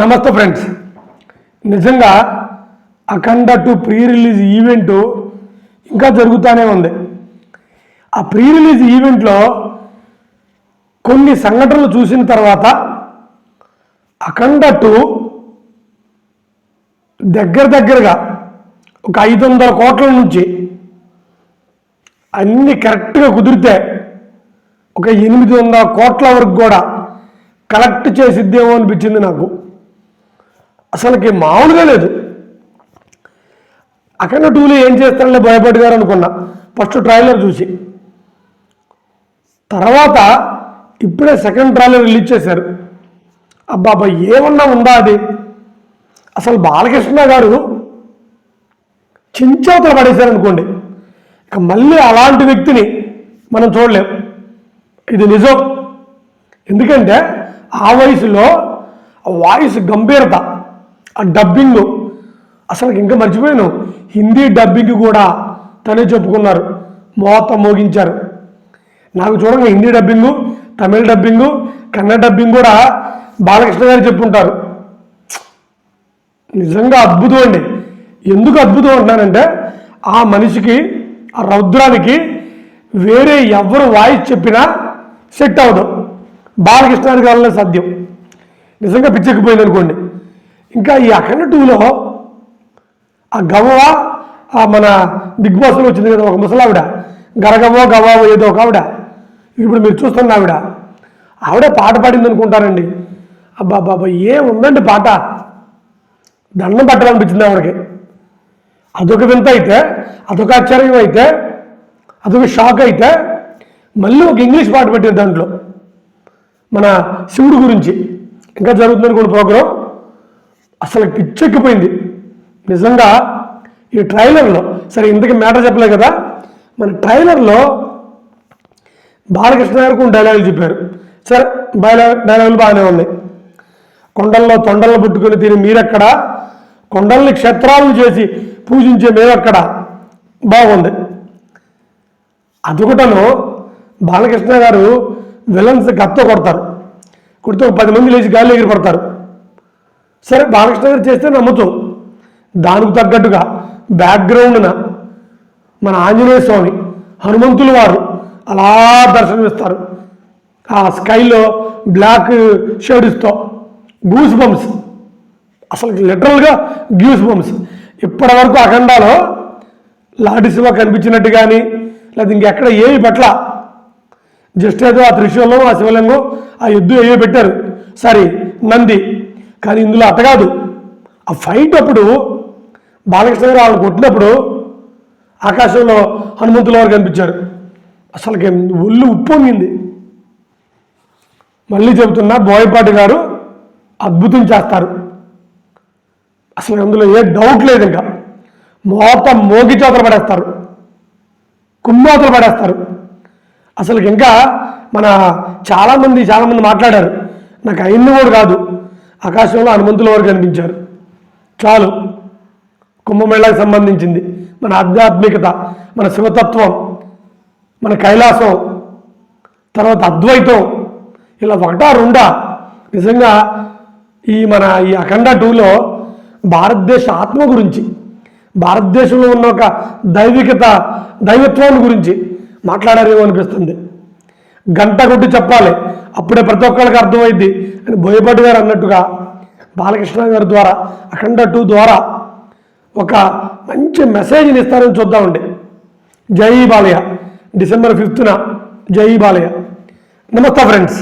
నమస్తే ఫ్రెండ్స్. నిజంగా Akhanda two pre release event ఇంకా జరుగుతూనే ఉంది. ఆ ప్రీ రిలీజ్ ఈవెంట్లో కొన్ని సంఘటనలు చూసిన తర్వాత అఖండ టు దగ్గర దగ్గరగా ఒక ఐదు వందల కోట్ల నుంచి అన్ని కరెక్ట్గా కుదిరితే ఒక ఎనిమిది వందల కోట్ల వరకు కూడా కలెక్ట్ చేసిద్దేమో అనిపించింది నాకు. అసలుకి మామూలుగా లేదు. అఖండ టూలో ఏం చేస్తారని భయపడ్డారు అనుకున్నా. ఫస్ట్ ట్రైలర్ చూసి. తర్వాత ఇప్పుడే సెకండ్ ట్రైలర్ రిలీజ్ చేశారు. అబ్బా అబ్బా ఏమన్నా ఉందా అది? అసలు బాలకృష్ణ గారు చించవతలు పడేశారు అనుకోండి ఇక మళ్ళీ అలాంటి వ్యక్తిని మనం చూడలేం. ఇది నిజం. ఎందుకంటే ఆ వయసులో వాయిస్ గంభీరత. ఆ డబ్బింగ్ అసలు ఇంకా మర్చిపోయాను. హిందీ డబ్బింగ్ కూడా తనే చెప్పుకున్నారు. మోత మోగించారు. నాకు చూడంగా Hindi dubbing Tamil dubbing Kannada dubbing కూడా బాలకృష్ణ గారు చెప్పుంటారు. నిజంగా అద్భుతం అండి. ఎందుకు అద్భుతం అంటున్నానంటే ఆ మనిషికి ఆ రౌద్రానికి వేరే ఎవరు వాయిస్ చెప్పినా సెట్ అవ్వదు. బాలకృష్ణానికి వల్లనే సాధ్యం. నిజంగా పిచ్చెక్కిపోయింది అనుకోండి ఇంకా ఈ అఖండ టూలో ఆ గవ్వ ఆ మన బిగ్ బాస్లో వచ్చింది కదా ఒక ముసలావిడ. గరగవ్వో గవ్వో ఏదో ఒక ఆవిడ. ఇప్పుడు మీరు చూస్తున్న ఆవిడ. ఆవిడ పాట పాడింది అనుకుంటారండి అబ్బా బాబా ఏం ఉందండి పాట? దండం పట్టాలనిపించింది ఆవిడకి. అదొక వింత అయితే అదొక ఆశ్చర్యం అయితే అదొక షాక్ అయితే మళ్ళీ ఒక ఇంగ్లీష్ పాట పెట్టారు దాంట్లో. మన శివుడు గురించి. ఇంకా జరుగుతుందనుకోండి ప్రోగ్రాం. అసలు పిచ్చెక్కిపోయింది. నిజంగా ఈ ట్రైలర్లో సరే ఇంతకీ మ్యాటర్ చెప్పలే కదా మన ట్రైలర్లో బాలకృష్ణ గారు కొన్ని డైలాగులు చెప్పారు. సరే డైలా డైలాగులు బాగానే ఉన్నాయి. కొండల్లో తొండలను పుట్టుకొని తిని మీరెక్కడ? కొండల్ని క్షేత్రాలను చేసి పూజించే మేమక్కడ? బాగుంది. అదొకటను బాలకృష్ణ గారు విలన్స్ గత్త కొడతారు. కొడితే ఒక పది మంది లేచి గాలి ఎగిరి పడతారు సరే బాలకృష్ణ గారు చేస్తే నమ్ముతాం. దానికి తగ్గట్టుగా బ్యాక్గ్రౌండ్న మన ఆంజనేయ స్వామి హనుమంతుల వారు అలా దర్శనమిస్తారు ఆ స్కైలో బ్లాక్ షేడ్స్తో గూస్ బంప్స్ అసలు లిటరల్గా గ్యూస్ బంప్స్ ఇప్పటి వరకు అఖండాలో లాడి శివ కనిపించినట్టు కానీ లేదా ఇంకెక్కడ ఏమి పట్ల. జస్ట్ ఏదో ఆ త్రిశూలం ఆ శివలింగం ఆ ఎద్దు ఏవో పెట్టారు. సారీ నంది. కానీ ఇందులో అట్ట కాదు. ఆ ఫైట్ అప్పుడు బాలకృష్ణ గారు వాళ్ళు కొట్టినప్పుడు ఆకాశంలో హనుమంతుల వారు కనిపించారు. అసలుకి ఒళ్ళు ఉప్పొంగింది. మళ్ళీ చెబుతున్నా బోయపాటి గారు అద్భుతం చేస్తారు. అసలు అందులో ఏ డౌట్ లేదు ఇంకా. మోత మోగి చోతలు పడేస్తారు. కుమ్మోతలు పడేస్తారు. అసలు ఇంకా మన చాలామంది చాలామంది మాట్లాడారు. నాకు అయింది కూడా కాదు. ఆకాశంలో హనుమంతుల వారు కనిపించారు. చాలు కుంభమేళాకు సంబంధించింది. మన ఆధ్యాత్మికత మన శివతత్వం మన కైలాసం తర్వాత అద్వైతం ఇలా ఒకటా రెండా? నిజంగా ఈ మన ఈ అఖండ టూలో భారతదేశ ఆత్మ గురించి భారతదేశంలో ఉన్న ఒక దైవికత దైవత్వాన్ని గురించి మాట్లాడారేమో అనిపిస్తుంది. గంట కొట్టి చెప్పాలి. అప్పుడే ప్రతి ఒక్కరికి అర్థమైంది. అని బోయపాటి గారు అన్నట్టుగా బాలకృష్ణ గారి ద్వారా అఖండ టూ ద్వారా ఒక మంచి మెసేజ్ని ఇస్తారని చూద్దామండి జై బాలయ్య. డిసెంబర్ ఫిఫ్త్న జై బాలయ్య. నమస్తే ఫ్రెండ్స్.